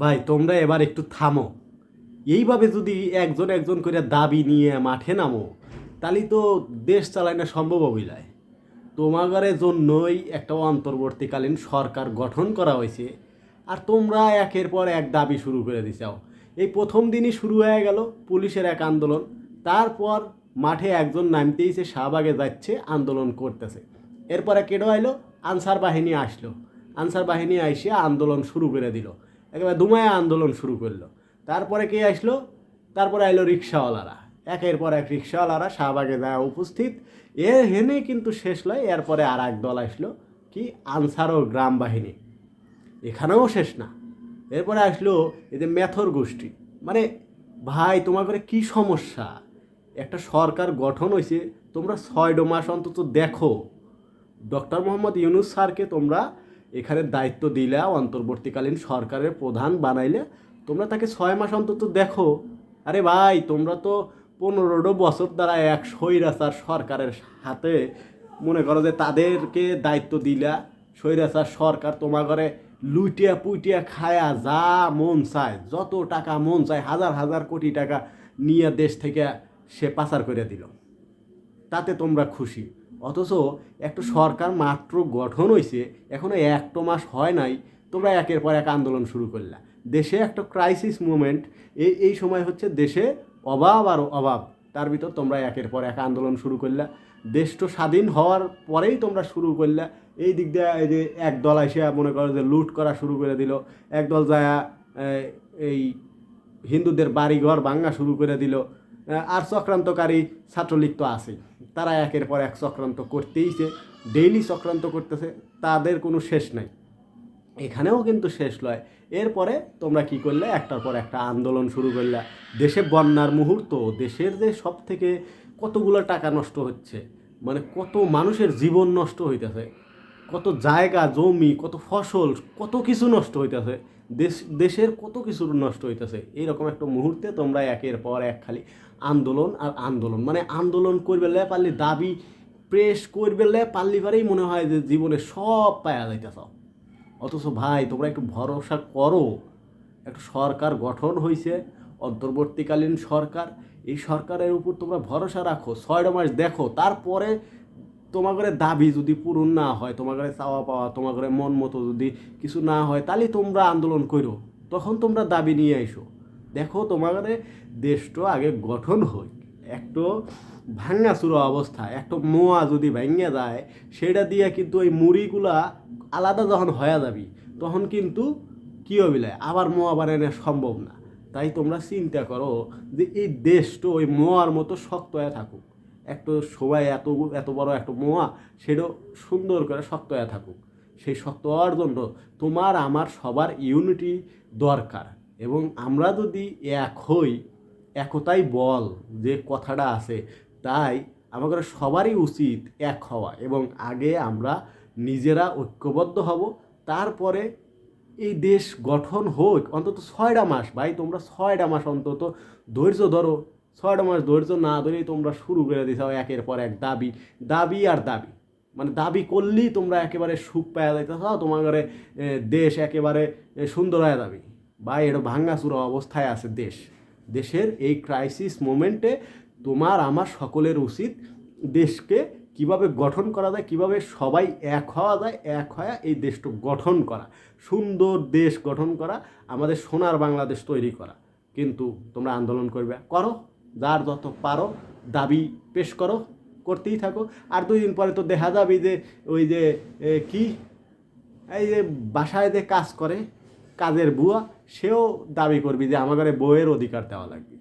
ভাই, তোমরা এবার একটু থামো। এইভাবে যদি একজন একজন করে দাবি নিয়ে মাঠে নামো, তাহলে তো দেশ চালায় না সম্ভব অভিলায়। তোমাদের জন্যই একটা অন্তর্বর্তীকালীন সরকার গঠন করা হয়েছে, আর তোমরা একের পর এক দাবি শুরু করে দিছাও এই প্রথম দিনই শুরু হয়ে গেল পুলিশের এক আন্দোলন। তারপর মাঠে একজন নামতেইছে শাহবাগে যাচ্ছে, আন্দোলন করতেছে। এরপরে কেডো আইলো, আনসার বাহিনী আসলো। আনসার বাহিনী আইসে আন্দোলন শুরু করে দিল। একেবারে দুমায়া আন্দোলন শুরু করল। তারপরে কে আসলো? তারপরে আইলো রিক্সাওয়ালারা। একের পর এক রিক্সাওয়ালারা শাহবাগে যায় উপস্থিত। এ হেনে কিন্তু শেষ লয়। এরপরে আর এক দল আসলো কি? আনসার ও গ্রাম বাহিনী। এখানেও শেষ না। এরপরে আসলো এই যে মেথর গোষ্ঠী। মানে ভাই তোমাদের কি সমস্যা? একটা সরকার গঠন হয়েছে তোমরা ছয় মাস অন্তত দেখো। ডক্টর মোহাম্মদ ইউনুস স্যারকে তোমরা এখানে দায়িত্ব দিলে অন্তর্বর্তীকালীন সরকারের প্রধান বানাইলে তোমরা তাকে ছয় মাস অন্তত দেখো। আরে ভাই, তোমরা তো পনেরোটো বছর দ্বারা এক স্বৈরাচার সরকারের হাতে মনে করো যে তাদেরকে দায়িত্ব দিলা, স্বৈরাচার সরকার তোমার ঘরে লুইটিয়া পুইটিয়া খায়া যা মন চায়, যত টাকা মন চায়, হাজার হাজার কোটি টাকা নিয়ে দেশ থেকে সে পাচার করে দিল। তাতে তোমরা খুশি। অথচ একটা সরকার মাত্র গঠন হয়েছে এখনও একটা মাস হয় নাই তোমরা একের পর এক আন্দোলন শুরু করলা। দেশে একটা ক্রাইসিস মুভমেন্ট এই এই সময় হচ্ছে দেশে অভাব আর অভাব তার ভিতর তোমরা একের পর এক আন্দোলন শুরু করলা। দেশ তো স্বাধীন হওয়ার পরেই তোমরা শুরু করলা। এই দিক দিয়ে এই যে এক দল এসে মনে করো যে লুট করা শুরু করে দিল এক দল যায় এই হিন্দুদের বাড়িঘর ভাঙ্গা শুরু করে দিল আর চক্রান্তকারী ছাত্রলীগ তো আছেই তারা একের পর এক চক্রান্ত করতেইছে ডেইলি চক্রান্ত করতেছে, তাদের কোনো শেষ নাই। এখানেও কিন্তু শেষ নয় এরপরে তোমরা কি করলে? একটার পর একটা আন্দোলন শুরু করলে। দেশে বন্যার মুহূর্ত, দেশের যে সব থেকে কতগুলো টাকা নষ্ট হচ্ছে মানে কত মানুষের জীবন নষ্ট হইতেছে, কত জায়গা, জমি, কত ফসল, কত কিছু নষ্ট হইতেছে দেশ, দেশের কত কিছু নষ্ট হইতেছে? এইরকম একটা মুহূর্তে তোমরা একের পর এক খালি আন্দোলন আর আন্দোলন। মানে আন্দোলন করবে পারলে, দাবি প্রেস করবে পারলি পারেই মনে হয় যে জীবনে সব পায়া যাইতেছ। অথচ ভাই, তোমরা একটু ভরসা করো। একটা সরকার গঠন হয়েছে অন্তর্বর্তীকালীন সরকার, এই সরকারের উপর তোমরা ভরসা রাখো। ছয়টা মাস দেখো, তারপরে তোমাদের দাবি যদি পূরণ না হয় তোমাদের চাওয়া পাওয়া তোমাদের মন মতো যদি কিছু না হয়, তাহলে তোমরা আন্দোলন করো তখন তোমরা দাবি নিয়ে এসো দেখো তোমাদের দেশটা আগে গঠন হয় একটু ভাঙ্গাচুরো অবস্থা, একটা মোয়া যদি ভেঙে যায়, সেটা দিয়ে কিন্তু ওই মুড়িগুলা আলাদা যখন হয়ে যাবি, তখন কিন্তু কী হবিলে আবার মোয়া বানানো সম্ভব না। তাই তোমরা চিন্তা করো যে এই দেশটা ওই মোয়ার মতো শক্ত হয়ে থাকুক। একটু সবাই এত এত বড় একটা মোয়া, সেটাও সুন্দর করে শক্ত হয়ে থাকুক। সেই শক্ত হওয়ার জন্য তোমার, আমার সবার ইউনিটি দরকার। এবং আমরা যদি এক হই, একতাই বল যে কথাটা আছে, তাই আমাদের সবারই উচিত এক হওয়া। এবং আগে আমরা নিজেরা ঐক্যবদ্ধ হব, তারপরে এই দেশ গঠন হোক, অন্তত ছয়টা মাস, ভাই, তোমরা ছয়টা মাস অন্তত ধৈর্য ধরো। ছয়টা মাস ধৈর্য না ধরেই তোমরা শুরু করে দিছাও একের পর এক দাবি দাবি আর দাবি। মানে দাবি করলেই তোমরা একেবারে সুখ পাওয়া যাইতেছ, তোমাদের দেশ একেবারে সুন্দর হয়ে যাবে। বা এটা ভাঙ্গাচুরা অবস্থায় আছে দেশ। দেশের এই ক্রাইসিস মোমেন্টে তোমার, আমার সকলের উচিত দেশকে কীভাবে গঠন করা যায়, কীভাবে সবাই এক হওয়া যায়, এক হয়ে এই দেশটা গঠন করা। সুন্দর দেশ গঠন করা, আমাদের সোনার বাংলাদেশ তৈরি করা। কিন্তু তোমরা আন্দোলন করবে, করো। যার যত পারো দাবি পেশ করো, করতেই থাকো। আর দুই দিন পরে তো দেখা যাবে যে ওই যে কি? এই যে বাসায় যে কাজ করে, কাজের বুয়া, সেও দাবি করবি যে আমার ঘরে বইয়ের অধিকার দেওয়া লাগবে।